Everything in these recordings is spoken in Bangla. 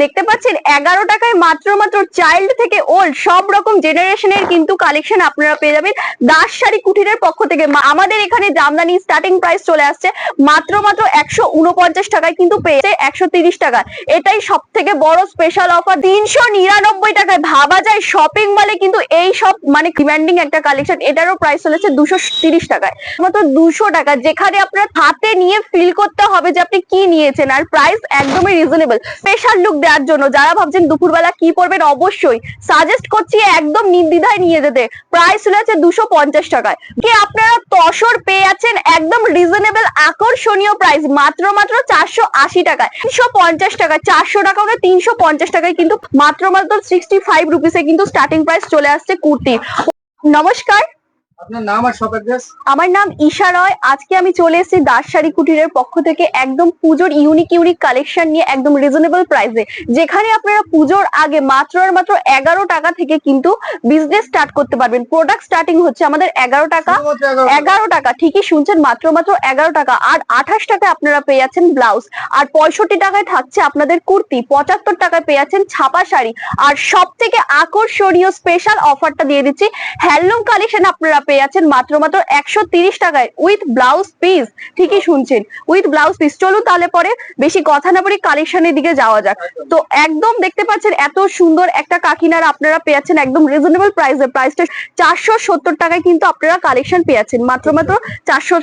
দেখতে পাচ্ছেন, এগারো টাকায় মাত্র মাত্র চাইল্ড থেকে ওল্ড সব রকম জেনারেশনের কিন্তু কালেকশন আপনারা পেয়ে যাবেন। দাস শাড়ি কুটিরের পক্ষ থেকে আমাদের এখানে জামদানি স্টার্টিং প্রাইস চলে আসছে, মাত্র মাত্র একশো উনপঞ্চাশ টাকায় কিন্তু পেয়েছে একশো তিরিশ টাকা। এটাই সব থেকে বড় স্পেশাল অফার তিনশো নিরানব্বই টাকায় ভাবা যায় শপিং মলে কিন্তু এই সব মানে ডিমান্ডিং একটা কালেকশন এটারও প্রাইস চলেছে দুশো তিরিশ টাকায়। মাত্র দুশো টাকা। যেখানে আপনার হাতে নিয়ে ফিল করতে হবে যে আপনি কি নিয়েছেন। আর প্রাইস একদমই রিজনেবল স্পেশাল লুক দেওয়ার জন্য। যারা ভাবছেন দুপুরবেলা কি পরবেন, অবশ্যই সাজেস্ট করছি একদম নির্দ্বিধায় নিয়ে যেতে। প্রাইস চলেছে দুশো পঞ্চাশ টাকায়। কি আপনারা তসর পেয়ে যাচ্ছেন একদম রিজনেবল আকর্ষণীয় প্রাইস মাত্র মাত্র চারশো আশি টাকায়। তিনশো পঞ্চাশ টাকা চারশো টাকা হলে তিনশো পঞ্চাশ টাকায়, কিন্তু মাত্র মাত্র সিক্সটি ফাইভ রুপিসে কিন্তু স্টার্টিং প্রাইস চলে আসছে কুর্তি নমস্কার। আপনার নাম আর শপ অ্যাড্রেস আমার নাম ঈশা রয়। আজকে আমি চলে এসেছি দাস শাড়ি কুটিরের পক্ষ থেকে একদম পুজোর ইউনিক ইউনিক কালেকশন নিয়ে একদম রিজনেবল প্রাইসে যেখানে আপনারা পুজোর আগে মাত্র আর মাত্র এগারো টাকা থেকে কিন্তু বিজনেস স্টার্ট করতে পারবেন। প্রোডাক্ট স্টার্টিং হচ্ছে আমাদের এগারো টাকা। এগারো টাকা। ঠিকই শুনছেন মাত্র মাত্র এগারো টাকা। আর আঠাশ টাকায় আপনারা পেয়ে যাচ্ছেন ব্লাউজ আর পঁয়ষট্টি টাকায় থাকছে আপনাদের কুর্তি। পঁচাত্তর টাকায় পেয়ে যাচ্ছেন ছাপা শাড়ি। আর সব থেকে আকর্ষণীয় স্পেশাল অফারটা দিয়ে দিচ্ছি হ্যান্ডলুম কালেকশন আপনারা পেয়ে যাচ্ছেন মাত্র মাত্র একশো তিরিশ টাকায় উইথ ব্লাউজ পিস ঠিকই শুনছেন। উইথ ব্লাউজ পিস চলুন তাহলে পরে বেশি কথা না বলি কালেকশনের দিকে যাওয়া যাক। তো একদম দেখতে পাচ্ছেন এত সুন্দর একটা কাকিনার আপনারা পেয়ে যাচ্ছেন একদম রিজনেবল প্রাইসে প্রাইসটা চারশো সত্তর টাকায় কিন্তু আপনারা কালেকশন পেয়ে যাচ্ছেন। মাত্র মাত্র চারশো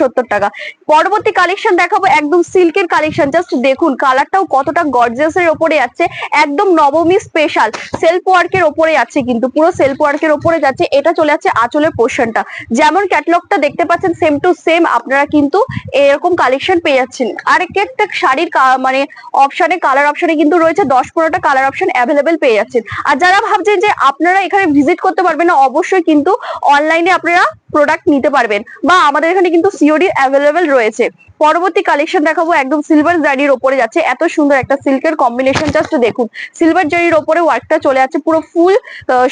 সত্তর টাকা। পরবর্তী কালেকশন দেখাবো একদম সিল্কের কালেকশন জাস্ট দেখুন কালারটাও কতটা গর্জিয়াস এর ওপরে যাচ্ছে। একদম নবমী স্পেশাল সেলফ ওয়ার্কের ওপরে যাচ্ছে কিন্তু। পুরো সেলফ ওয়ার্কের ওপরে যাচ্ছে। এটা চলে যাচ্ছে আঁচলের পোর্শনটা যেমন ক্যাটলগটা দেখতে পাচ্ছেন সেম টু সেম আপনারা কিন্তু এরকম কালেকশন পেয়ে যাচ্ছেন। আর একটা একটা শাড়ির মানে অপশনে কালার অপশনে কিন্তু রয়েছে, দশ পনেরোটা কালার অপশন অ্যাভেলেবেল পেয়ে যাচ্ছেন। আর যারা ভাবছেন যে আপনারা এখানে ভিজিট করতে পারবেন না, অবশ্যই কিন্তু অনলাইনে আপনারা প্রোডাক্ট নিতে পারবেন। বা আমাদের এখানে কিন্তু সিওডি অ্যাভেলেবেল রয়েছে। পরবর্তী কালেকশন দেখাবো, একদম সিলভার জারির ওপরে যাচ্ছে। এত সুন্দর একটা সিল্কের কম্বিনেশন জাস্ট দেখুন। সিলভার জারির ওপরে ওয়ার্কটা চলে যাচ্ছে, পুরো ফুল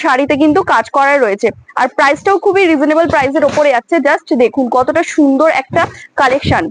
শাড়িতে কিন্তু কাজ করা রয়েছে। আর প্রাইসটাও খুবই রিজনেবল প্রাইসের ওপরে যাচ্ছে। জাস্ট দেখুন কতটা সুন্দর একটা কালেকশন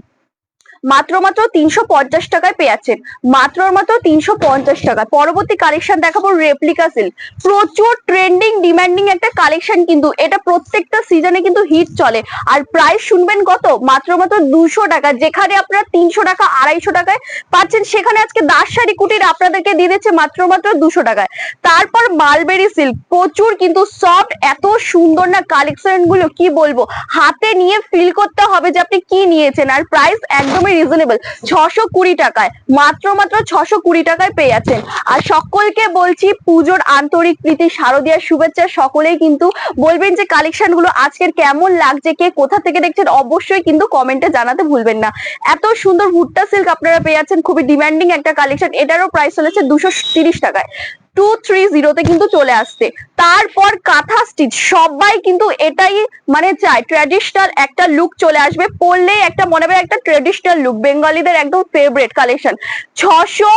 মাত্র মাত্র তিনশো পঞ্চাশ টাকায় পেয়ে যাচ্ছেন। মাত্র মাত্র তিনশো পঞ্চাশ টাকা পরবর্তী কালেকশন দেখাবো রেপ্লিকা সিল্ক প্রচুর ট্রেন্ডিং ডিমান্ডিং একটা কালেকশন কিন্তু এটা প্রত্যেকটা সিজনে কিন্তু হিট চলে। আর প্রাইস শুনবেন কত? মাত্র মাত্র দুশো টাকা। যেখানে আপনারা তিনশো টাকা, আড়াইশো টাকায় পাচ্ছেন, সেখানে আজকে দাস শাড়ি কুটির আপনাদেরকে দিয়ে দিচ্ছে মাত্র মাত্র দুশো টাকায়। তারপর মালবেরি সিল্ক প্রচুর কিন্তু সফট এত সুন্দর না কালেকশনগুলো, কি বলব? হাতে নিয়ে ফিল করতে হবে যে আপনি কি নিয়েছেন। আর প্রাইস একদমই রিজনেবল ছশো কুড়ি টাকায়। মাত্র মাত্র ছশো কুড়ি টাকায় পেয়ে যাচ্ছেন। আর সকলকে বলছি, পুজোর আন্তরিক প্রীতি, শারদীয়ার শুভেচ্ছা। সকলেই কিন্তু বলবেন যে কালেকশনগুলো আজকের কেমন লাগছে, কে কোথা থেকে দেখছেন, অবশ্যই কিন্তু কমেন্টে জানাতে ভুলবেন না। এত সুন্দর ভুট্টা সিল্ক আপনারা পেয়ে যাচ্ছেন। খুবই ডিমান্ডিং একটা কালেকশন এটারও প্রাইস চলেছে দুশো তিরিশ টাকায়। টু থ্রি জিরোতে কিন্তু চলে আসছে। তারপর কাঁথা স্টিচ সবাই কিন্তু এটাই মানে চায় ট্র্যাডিশনাল একটা লুক চলে আসবে, পরলেই একটা মনে হবে একটা ট্র্যাডিশনাল লুক বেঙ্গলিদের একদম ফেভারেট কালেকশন ছশো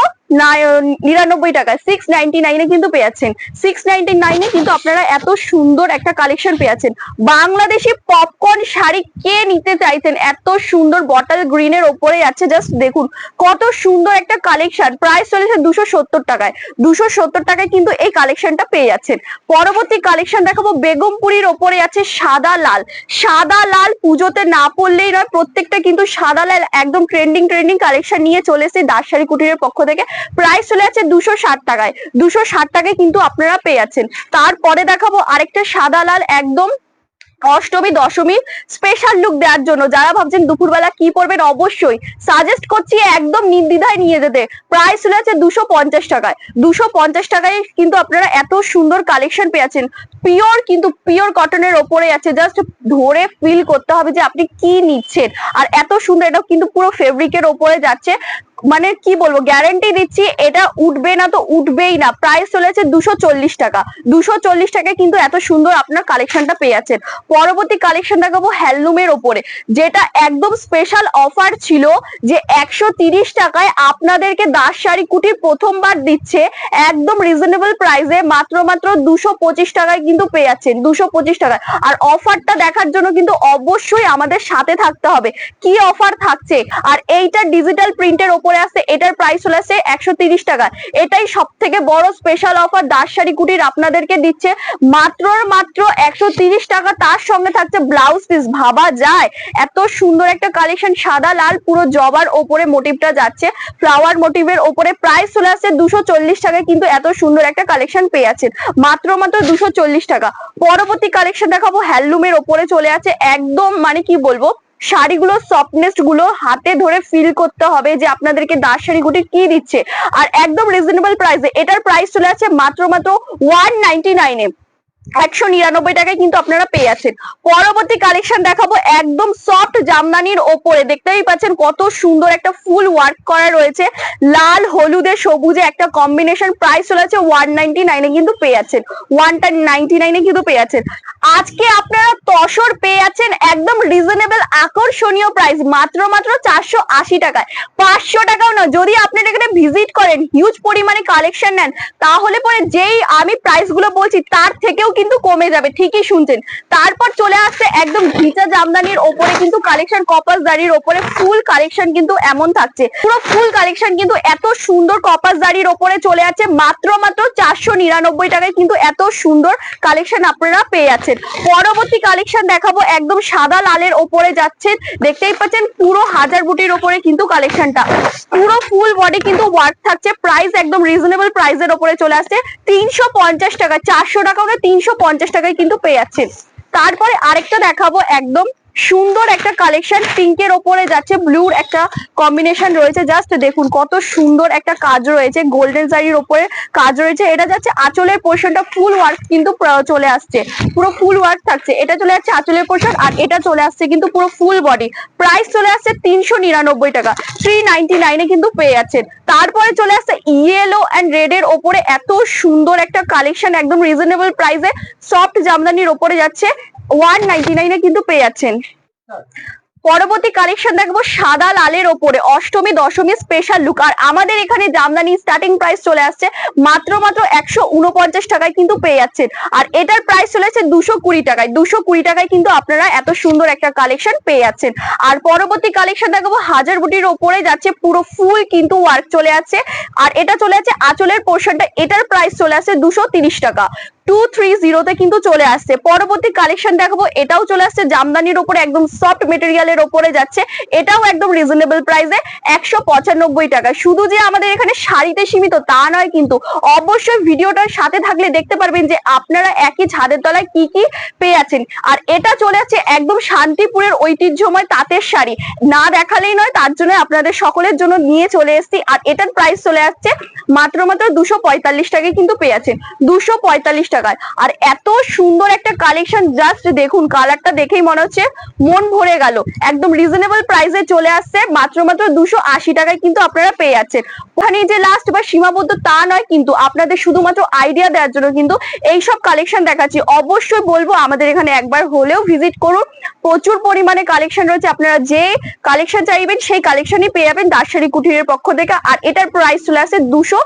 নিরানব্বই টাকায় সিক্স নাইনটি নাইনে কিন্তু পেয়েছেন। সিক্স নাইনটি নাইনে কিন্তু আপনারা এত সুন্দর একটা কালেকশন পেয়েছেন। বাংলাদেশি পপকর্ন শাড়ি কে নিতে চাইছেন? এত সুন্দর বটল গ্রিনের ওপরে যাচ্ছে জাস্ট দেখুন, কত সুন্দর একটা কালেকশন প্রাইস চলেছে দুশো সত্তর টাকায়। দুশো সত্তর টাকায় কিন্তু এই কালেকশনটা পেয়ে যাচ্ছেন। পরবর্তী কালেকশন দেখাবো, বেগমপুরির ওপরে আছে সাদা লাল। সাদা লাল পুজোতে না পড়লেই নয়, প্রত্যেকটা কিন্তু সাদা লাল একদম ট্রেন্ডিং ট্রেন্ডিং কালেকশন নিয়ে চলে এসেছে দাস শাড়ি কুটিরের পক্ষ থেকে। প্রাইস চলে যাচ্ছে দুশো ষাট টাকায়। দুশো ষাট টাকায় কিন্তু আপনারা পেয়ে যাচ্ছেন। তারপরে দেখাবো আরেকটা সাদা লাল একদম অষ্টমী, দশমী স্পেশাল লুক দেওয়ার জন্য। যারা ভাবছেন দুপুরবেলা কি পরবেন, অবশ্যই সাজেস্ট করছি একদম নির্দ্বিধায় নিয়ে যেতে। প্রাইস চলে যাচ্ছে দুশো পঞ্চাশ টাকায়। দুশো পঞ্চাশ টাকায় কিন্তু আপনারা এত সুন্দর কালেকশন পেয়েছেন পিওর কিন্তু পিওর কটনের ওপরে আছে জাস্ট ধরে ফিল করতে হবে যে আপনি কি নিচ্ছেন। আর এত সুন্দর এটা কিন্তু পুরো ফেব্রিকের ওপরে যাচ্ছে। মানে কি বলব গ্যারান্টি দিচ্ছি, এটা উঠবে না তো উঠবেই না। প্রাইস চলেছে দুশো চল্লিশ টাকা। দুশো চল্লিশ টাকায় কিন্তু এত সুন্দর আপনার কালেকশনটা পেয়ে যাচ্ছেন। পরবর্তী কালেকশন দেখাবো হ্যান্ডলুমের ওপরে। যেটা একদম স্পেশাল অফার ছিল যে একশো তিরিশ টাকায় আপনাদেরকে দাস শাড়ি কুটির প্রথমবার দিচ্ছে, একদম রিজনেবল প্রাইসে মাত্র মাত্র দুশো পঁচিশ টাকায় কিন্তু পেয়ে যাচ্ছেন, দুশো পঁচিশ টাকায়। আর অফারটা দেখার জন্য কিন্তু অবশ্যই আমাদের সাথে থাকতে হবে। কি অফার থাকছে? আর এইটা ডিজিটাল প্রিন্টের ওপরে ওপরে আছে এটার প্রাইস চলে আসছে একশো টাকা। এটাই সব থেকে বড় স্পেশাল অফার দাস শাড়ি কুটির আপনাদেরকে দিচ্ছে। মাত্র মাত্র একশো টাকা, তার সঙ্গে থাকছে ব্লাউজ পিস ভাবা যায়, এত সুন্দর একটা কালেকশন সাদা, লাল, পুরো জবার ওপরে মোটিভটা যাচ্ছে। ফ্লাওয়ার মোটিভের ওপরে প্রাইস চলে আসছে দুশো টাকায়, কিন্তু এত সুন্দর একটা কালেকশন পেয়ে আছেন মাত্র মাত্র দুশো টাকা। পরবর্তী কালেকশন দেখাবো, হ্যান্ডলুমের ওপরে চলে আছে, একদম মানে কি বলব শাড়িগুলো সফটনেসগুলো হাতে ধরে ফিল করতে হবে যে আপনাদেরকে দাস শাড়ি গুটি কি দিচ্ছে। আর একদম রিজনেবল প্রাইসে এটার প্রাইস চলে আছে মাত্র মাত্র ওয়ান নাইনটি নাইনে একশো নিরানব্বই টাকায় কিন্তু আপনারা পেয়ে আছেন পরবর্তী কালেকশন দেখাবো একদম সফট জামদানির ওপরে। দেখতেই পাচ্ছেন কত সুন্দর একটা ফুল ওয়ার্ক করা রয়েছে। লাল, হলুদে, সবুজে একটা কম্বিনেশন প্রাইস চলে আছে ওয়ান নাইনটি নাইনে কিন্তু পেয়ে যাচ্ছেন। ওয়ান নাইনটি নাইনে কিন্তু পেয়ে যাচ্ছেন। আজকে আপনারা তসর পেয়ে যাচ্ছেন একদম রিজনেবল আকর্ষণীয় প্রাইস মাত্র মাত্র চারশো আশি টাকায়। পাঁচশো টাকাও না, যদি আপনারা এখানে ভিজিট করেন হিউজ পরিমাণে কালেকশন নেন, তাহলে পরে যেই আমি প্রাইসগুলো বলছি, তার থেকেও কিন্তু কমে যাবে, ঠিকই শুনছেন। তারপর চলে আসছে একদম ঘিচা জামদানির ওপরে কিন্তু কালেকশন কপাস দাড়ির ওপরে ফুল কালেকশন কিন্তু এমন থাকছে। পুরো ফুল কালেকশন কিন্তু এত সুন্দর কপাস দাড়ির ওপরে চলে আছে মাত্র মাত্র চারশো নিরানব্বই টাকায় কিন্তু এত সুন্দর কালেকশন আপনারা পেয়ে যাচ্ছেন। পরবর্তী কালেকশন দেখাবো, একদম সাদা লালের ওপরে যাচ্ছে। দেখতেই পাচ্ছেন পুরো হাজার বুটির ওপরে কিন্তু কালেকশনটা পুরো ফুল বডি কিন্তু ওয়ার্ক থাকছে প্রাইস একদম রিজনেবল প্রাইসের ওপরে চলে আসছে। তিনশো পঞ্চাশ টাকা, চারশো টাকা না তিনশো পঞ্চাশ টাকায় কিন্তু পেয়ে যাচ্ছেন। তারপরে আরেকটা দেখাবো একদম সুন্দর একটা কালেকশন পিঙ্কের ওপরে যাচ্ছে ব্লুর একটা কম্বিনেশন রয়েছে। জাস্ট দেখুন, কত সুন্দর একটা কাজ রয়েছে গোল্ডেন জারির ওপরে কাজ রয়েছে। এটা যাচ্ছে আঁচলের পোর্শনটা ফুল ওয়ার্ক কিন্তু চলে আসছে। পুরো ফুল ওয়ার্ক থাকছে। এটা চলে যাচ্ছে আঁচলের পোর্শন আর এটা চলে আসছে কিন্তু পুরো ফুল বডি প্রাইস চলে আসছে তিনশো নিরানব্বই টাকা। থ্রি নাইনটি নাইনে কিন্তু পেয়ে যাচ্ছেন। তারপরে চলে আসছে ইয়েলো অ্যান্ড রেড এর ওপরে এত সুন্দর একটা কালেকশন একদম রিজনেবল প্রাইসে সফট জামদানির ওপরে যাচ্ছে ওয়ান নাইনটি নাইনে কিন্তু পেয়ে যাচ্ছেন। পরবর্তী কালেকশন দেখব সাদা লালের ওপরে। অষ্টমী, দশমী স্পেশাল লুক আর আমাদের এখানে জামদানি স্টার্টিং প্রাইস চলে আসছে, মাত্র মাত্র একশো উনপঞ্চাশ টাকায় কিন্তু পেয়ে যাচ্ছেন। আর এটার প্রাইস চলে আসছে দুশো কুড়ি টাকায়। দুশো কুড়ি টাকায় কিন্তু আপনারা এত সুন্দর একটা কালেকশন পেয়ে যাচ্ছেন। আর পরবর্তী কালেকশন দেখাবো হাজার বুটির ওপরে যাচ্ছে পুরো ফুল কিন্তু ওয়ার্ক চলে আছে আর এটা চলে আছে আঁচলের পোর্শনটা এটার প্রাইস চলে আসছে দুশো তিরিশ টাকা। টু থ্রি কিন্তু চলে আসছে। পরবর্তী কালেকশন দেখাবো, এটাও চলে আসছে জামদানির ওপরে, একদম সফট মেটেরিয়ালের ওপরে যাচ্ছে। এটাও একদম রিজনেবল প্রাইসে একশো পঁচানব্বই টাকা। শুধু যে আমাদের এখানে শাড়িতে সীমিত, তা নয় কিন্তু অবশ্যই ভিডিওটার সাথে থাকলে দেখতে পারবেন যে আপনারা একই ছাদের তলায় কি কি পেয়ে আছেন। আর এটা চলে আসছে একদম শান্তিপুরের ঐতিহ্যময় তাঁতের শাড়ি। না দেখালেই নয়, তার জন্য আপনাদের সকলের জন্য নিয়ে চলে এসেছি। আর এটার প্রাইস চলে আসছে মাত্র মাত্র দুশো পঁয়তাল্লিশ টাকায় কিন্তু পেয়ে আছেন। দুশো পঁয়তাল্লিশ টাকায়। আর এত সুন্দর একটা কালেকশন জাস্ট দেখুন কালারটা দেখেই মনে হচ্ছে মন ভরে গেল। একদম রিজনেবল প্রাইসে চলে আসছে, মাত্র মাত্র দুশো আশি টাকায় কিন্তু আপনারা পেয়ে যাচ্ছেন। ওখানে যে লাস্ট বা সীমাবদ্ধ তা নয় কিন্তু আপনাদের শুধুমাত্র আইডিয়া দেওয়ার জন্য কিন্তু এইসব কালেকশন দেখাচ্ছি। অবশ্যই বলব আমাদের এখানে একবার হলেও ভিজিট করুন। প্রচুর পরিমাণে কালেকশন রয়েছে, আপনারা যে কালেকশন চাইবেন সেই কালেকশনই পেয়ে যাবেন দাসেরি কুটিরের পক্ষ থেকে। আর এটার প্রাইস চলে আসছে দুশো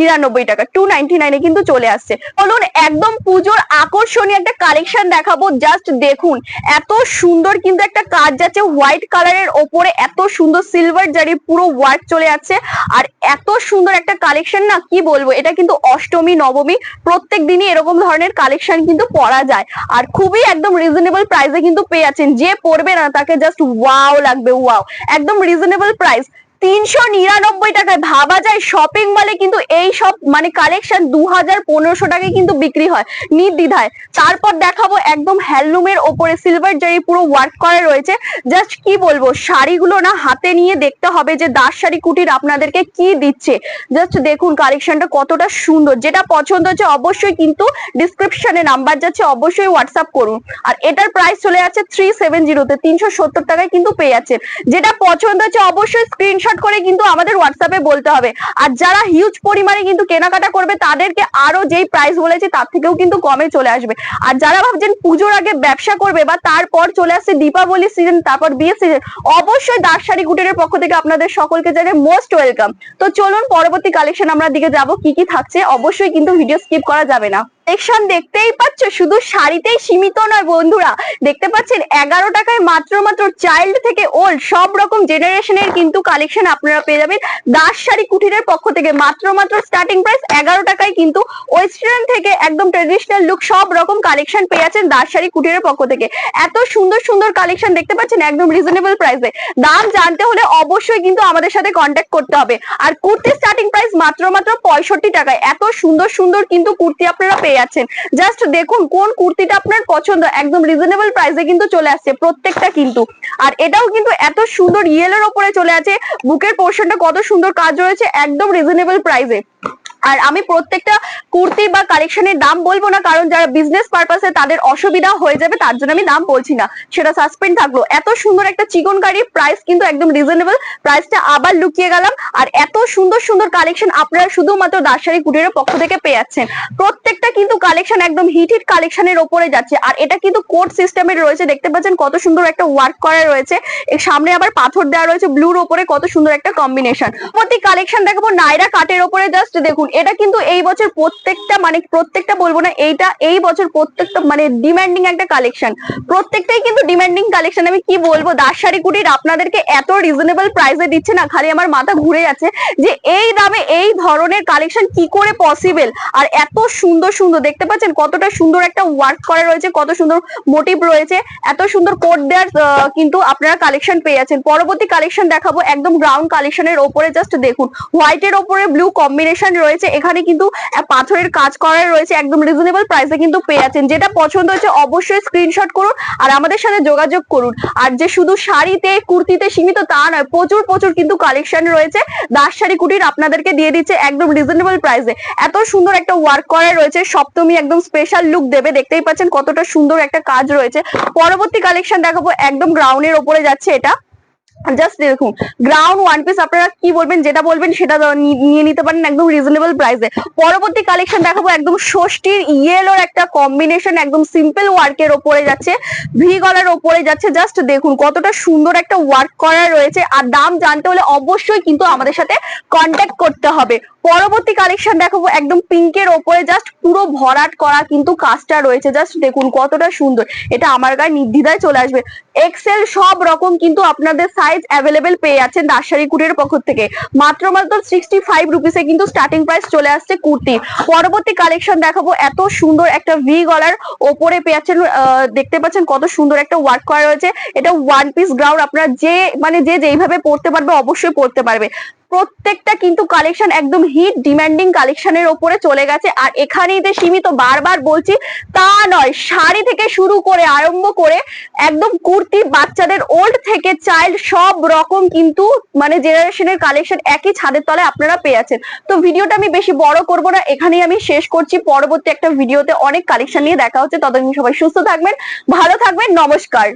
নিরানব্বই টাকা টু নাইনটি নাইনে কিন্তু চলে আসছে। বলুন, একদম পুজোর আকর্ষণীয় একটা কালেকশন দেখাবো জাস্ট দেখুন। এত সুন্দর কিন্তু একটা কাজ যাচ্ছে হোয়াইট কালারের ওপরে এত সুন্দর সিলভার জারি পুরো ওয়ার্ক চলে যাচ্ছে। আর এত সুন্দর একটা কালেকশন না, কি বলব, এটা কিন্তু অষ্টমী, নবমী, প্রত্যেক দিনই এরকম ধরনের কালেকশন কিন্তু পরা যায়। আর খুবই একদম রিজনেবল প্রাইসে কিন্তু পেয়ে যাচ্ছেন। যে পড়বে না, তাকে জাস্ট ওয়াও লাগবে ওয়াও একদম রিজনেবল প্রাইস তিনশো নিরানব্বই টাকায়। ভাবা যায় শপিং মলে কিন্তু এই সব মানে কালেকশন দু হাজার পনেরোশো টাকায় কিন্তু বিক্রি হয় নির্দ্বিধায়। তারপর দেখাবো একদম হ্যান্ডলুমের ওপরে সিলভার জারি পুরো ওয়ার্ক করা রয়েছে। জাস্ট কি বলব, শাড়িগুলো না হাতে নিয়ে দেখতে হবে যে দাস শাড়ি কুটির আপনাদেরকে কি দিচ্ছে। জাস্ট দেখুন কালেকশনটা কতটা সুন্দর। যেটা পছন্দ হচ্ছে অবশ্যই কিন্তু ডিসক্রিপশনে নাম্বার যাচ্ছে, অবশ্যই হোয়াটসঅ্যাপ করুন। আর এটার প্রাইস চলে যাচ্ছে থ্রি সেভেন জিরোতে তিনশো সত্তর টাকায় কিন্তু পেয়ে যাচ্ছে যেটা পছন্দ হচ্ছে অবশ্যই স্ক্রিনশট করে কিন্তু আমাদের হোয়াটসঅ্যাপে বলতে হবে। আর যারা হিউজ পরিমাণে কিন্তু কেনাকাটা করবে, তাদেরকে আরও যেই প্রাইস বলেছি, তার থেকেও কিন্তু কমে চলে আসবে। আর যারা ভাবছেন পুজোর আগে ব্যবসা করবে বা তারপর চলে আসছে দীপাবলি সিজন তারপর বিয়ে সিজন অবশ্যই দাস শাড়ি কুটিরের পক্ষ থেকে আপনাদের সকলকে জানাই মোস্ট ওয়েলকাম তো চলুন, পরবর্তী কালেকশন আমরা দিকে যাব, কি কি থাকছে, অবশ্যই কিন্তু ভিডিও স্কিপ করা যাবে না। কালেকশন দেখতেই পাচ্ছ? শুধু শাড়িতেই সীমিত নয় বন্ধুরা। দেখতে পাচ্ছেন, এগারো টাকায় মাত্র মাত্র চাইল্ড থেকে ওল্ড সব রকম জেনারেশনের কিন্তু কালেকশন আপনারা পেয়ে যাবেন। দাস শাড়ি কুটিরের পক্ষ থেকে মাত্র মাত্র স্টার্টিং প্রাইস এগারো টাকায় কিন্তু ওয়েস্টার্ন থেকে একদম ট্রেডিশনাল লুক সব রকম কালেকশন পেয়ে যাচ্ছেন দাস শাড়ি কুটিরের পক্ষ থেকে। এত সুন্দর সুন্দর কালেকশন দেখতে পাচ্ছেন একদম রিজনেবল প্রাইসে দাম জানতে হলে অবশ্যই কিন্তু আমাদের সাথে কন্ট্যাক্ট করতে হবে। আর কুর্তি স্টার্টিং প্রাইস মাত্র মাত্র পঁয়ষট্টি টাকায়। এত সুন্দর সুন্দর কিন্তু কুর্তি আপনারা পেয়ে যাচ্ছেন। জাস্ট দেখুন কোন কুর্তিটা আপনার পছন্দ, একদম রিজনেবল প্রাইসে কিন্তু চলে আসছে প্রত্যেকটা কিন্তু। আর এটাও কিন্তু এত সুন্দর ইয়েলের ওপরে চলে আছে, বুকের পোর্শনটা কত সুন্দর কাজ রয়েছে, একদম রিজনেবল প্রাইসে আর আমি প্রত্যেকটা কুর্তি বা কালেকশনের দাম বলব না, কারণ যারা বিজনেস পারপাসে তাদের অসুবিধা হয়ে যাবে, তার জন্য আমি দাম বলছি না। সেটা সাসপেন্ড থাকল। এত সুন্দর একটা চিকন কারির প্রাইস কিন্তু একদম রিজনেবল প্রাইসটা আবার লুকিয়ে গেলাম। আর এত সুন্দর সুন্দর কালেকশন আপনারা শুধুমাত্র দাসারি কুটিরের পক্ষ থেকে পেয়ে যাচ্ছেন। প্রত্যেকটা কিন্তু কালেকশন একদম হিট হিট কালেকশনের ওপরে যাচ্ছে। আর এটা কিন্তু কোড সিস্টেমের রয়েছে। দেখতে পাচ্ছেন কত সুন্দর একটা ওয়ার্ক করা রয়েছে। এর সামনে আবার পাথর দেওয়া রয়েছে। ব্লুর ওপরে কত সুন্দর একটা কম্বিনেশন প্রতি কালেকশন দেখাবো। নাইরা কাটের ওপরে জাস্ট দেখুন। এটা কিন্তু এই বছর প্রত্যেকটা মানে প্রত্যেকটা বলব না, এইটা এই বছর প্রত্যেকটা মানে ডিমান্ডিং একটা কালেকশন প্রত্যেকটাই কিন্তু ডিমান্ডিং কালেকশন আমি কি বলব দাস শাড়ি কুটির আপনাদেরকে এত রিজনেবল প্রাইসে দিচ্ছে না, খালি আমার মাথা ঘুরে যাচ্ছে যে এই দামে এই ধরনের কালেকশন কি করে পসিবল আর এত সুন্দর সুন্দর, দেখতে পাচ্ছেন কতটা সুন্দর একটা ওয়ার্ক করা রয়েছে, কত সুন্দর মোটিভ রয়েছে, এত সুন্দর কোড দেওয়ার কিন্তু আপনারা কালেকশন পেয়ে যাচ্ছেন। পরবর্তী কালেকশন দেখাবো, একদম গ্রাউন্ড কালেকশনের ওপরে জাস্ট দেখুন। হোয়াইটের ওপরে ব্লু কম্বিনেশন রয়েছে এখানে কিন্তু পাথরের কাজ করা রয়েছে, একদম রিজনেবল প্রাইসে কিন্তু পেয়ে যাচ্ছেন। যেটা পছন্দ হচ্ছে অবশ্যই স্ক্রিনশট করুন আর আমাদের সাথে যোগাযোগ করুন। আর যে শুধু শাড়িতে, কুর্তিতে সীমিত তা নয়, প্রচুর প্রচুর কিন্তু কালেকশন রয়েছে। দাস শাড়ি কুটির আপনাদেরকে দিয়ে দিচ্ছে একদম রিজনেবল প্রাইসে এত সুন্দর একটা ওয়ার্ক করা রয়েছে, সপ্তমী একদম স্পেশাল লুক দেবে। দেখতেই পাচ্ছেন কতটা সুন্দর একটা কাজ রয়েছে। পরবর্তী কালেকশন দেখাবো, একদম গ্রাউন্ডের ওপরে যাচ্ছে এটা। জাস্ট দেখুন গ্রাউন্ড ওয়ান পিস আপনারা কি বলবেন, যেটা বলবেন সেটা নিয়ে নিতে পারেন একদম রিজনেবল প্রাইসে পরবর্তী কালেকশন দেখাবো একদম ষষ্ঠীর ইয়েলোর একটা কম্বিনেশন একদম সিম্পল ওয়ার্কের ওপরে যাচ্ছে ভি গলার ওপরে যাচ্ছে। জাস্ট দেখুন, কতটা সুন্দর একটা ওয়ার্ক করা রয়েছে। আর দাম জানতে হলে অবশ্যই কিন্তু আমাদের সাথে কন্ট্যাক্ট করতে হবে। পরবর্তী কালেকশন দেখাবো একদম পিঙ্কের ওপরে জাস্ট পুরো ভরাট করা কিন্তু কাজটা রয়েছে। জাস্ট দেখুন কতটা সুন্দর। এটা আমার গায়ে নির্দ্বিধায় চলে আসবে। এক্সেল সব রকম কিন্তু আপনাদের সাইজ অ্যাভেলেবেল পেয়ে যাচ্ছেন দাসারি কুটির পক্ষ থেকে। মাত্র মাত্র সিক্সটি ফাইভ রুপিসে কিন্তু স্টার্টিং প্রাইস চলে আসছে কুর্তি। পরবর্তী কালেকশন দেখাবো। এত সুন্দর একটা ভি গলার ওপরে পেয়ে যাচ্ছেন দেখতে পাচ্ছেন কত সুন্দর একটা ওয়ার্ক করা রয়েছে। এটা ওয়ান পিস গ্রাউন্ড আপনারা যে মানে যে যেইভাবে পড়তে পারবে অবশ্যই পড়তে পারবে। প্রত্যেকটা কিন্তু কালেকশন একদম হিট ডিমান্ডিং কালেকশনের ওপরে চলে গেছে। আর এখানেই যে সীমিত বারবার বলছি, তা নয়, শাড়ি থেকে শুরু করে আরম্ভ করে একদম কুর্তি, বাচ্চাদের ওল্ড থেকে চাইল্ড সব রকম কিন্তু মানে জেনারেশনের কালেকশন একই ছাদের তলায় আপনারা পেয়ে আছেন। তো ভিডিওটা আমি বেশি বড় করব না, এখানেই আমি শেষ করছি। পরবর্তী একটা ভিডিওতে অনেক কালেকশন নিয়ে দেখা হচ্ছে। ততদিন সবাই সুস্থ থাকবেন, ভালো থাকবেন, নমস্কার।